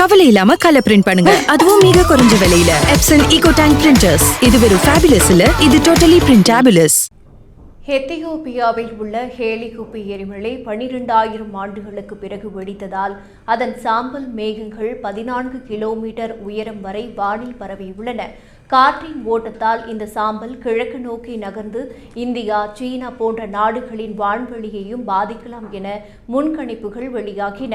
கவலை இல்லாம colour print பண்ணுங்க. அதுவும் மிக குறைஞ்ச விலையில. எப்சன் ஈகோ டேங்க் பிரிண்டர்ஸ் இது வெறும் ஃபேபிலஸ் இல்ல இது டோட்டலி பிரிண்டாபிலஸ் எத்தியோப்பியாவில் உள்ள ஹேலிகுப்பி எரிமலை பனிரெண்டாயிரம் ஆண்டுகளுக்கு பிறகு வெடித்ததால் அதன் சாம்பல் மேகங்கள் பதினான்கு கிலோமீட்டர் உயரம் வரை வானில் பரவியுள்ளன. காற்றின் ஓட்டத்தால் இந்த சாம்பல் கிழக்கு நோக்கி நகர்ந்து இந்தியா சீனா போன்ற நாடுகளின் வான்வெளியையும் பாதிக்கலாம் என முன்கணிப்புகள் வெளியாகின.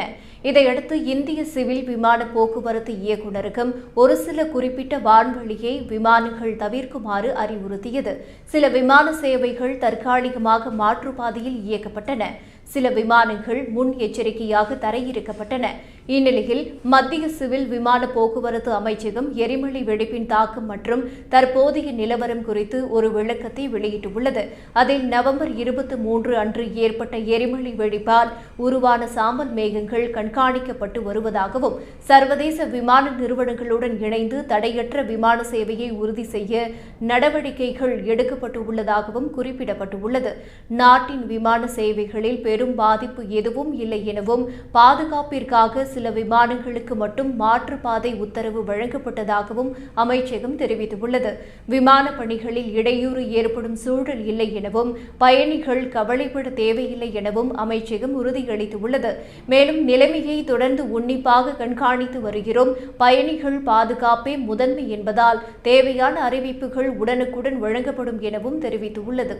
இதையடுத்து இந்திய சிவில் விமான போக்குவரத்து இயக்குநரகம் ஒரு சில குறிப்பிட்ட வான்வெளியை விமானங்கள் தவிர்க்குமாறு அறிவுறுத்தியது. சில விமான சேவைகள் தற்காலிகமாக மாற்றுப்பாதையில் இயக்கப்பட்டன. சில விமானங்கள் முன் எச்சரிக்கையாக தரையிறக்கப்பட்டன. இந்நிலையில் மத்திய சிவில் விமான போக்குவரத்து அமைச்சகம் எரிமலை வெடிப்பின் தாக்கம் மற்றும் தற்போதைய நிலவரம் குறித்து ஒரு விளக்கத்தை வெளியிட்டுள்ளது. அதில் நவம்பர் இருபத்தி மூன்று அன்று ஏற்பட்ட எரிமலை வெடிப்பால் உருவான சாம்பல் மேகங்கள் கண்காணிக்கப்பட்டு வருவதாகவும் சர்வதேச விமான நிறுவனங்களுடன் இணைந்து தடையற்ற விமான சேவையை உறுதி செய்ய நடவடிக்கைகள் எடுக்கப்பட்டுள்ளதாகவும் குறிப்பிடப்பட்டுள்ளது. நாட்டின் விமான சேவைகளில் பெரும் பாதிப்பு எதுவும் இல்லை எனவும் பாதுகாப்பிற்காக சில விமானங்களுக்கு மட்டும் மாற்றுப்பாதை உத்தரவு வழங்கப்பட்டதாகவும் அமைச்சகம் தெரிவித்துள்ளது. விமான பணிகளில் இடையூறு ஏற்படும் சூழல் இல்லை எனவும் பயணிகள் கவலைப்பட தேவையில்லை எனவும் அமைச்சகம் உறுதியளித்துள்ளது. மேலும் நிலைமையை தொடர்ந்து உன்னிப்பாக கண்காணித்து வருகிறோம். பயணிகள் பாதுகாப்பே முதன்மை என்பதால் தேவையான அறிவிப்புகள் உடனுக்குடன் வழங்கப்படும் எனவும் தெரிவித்துள்ளது.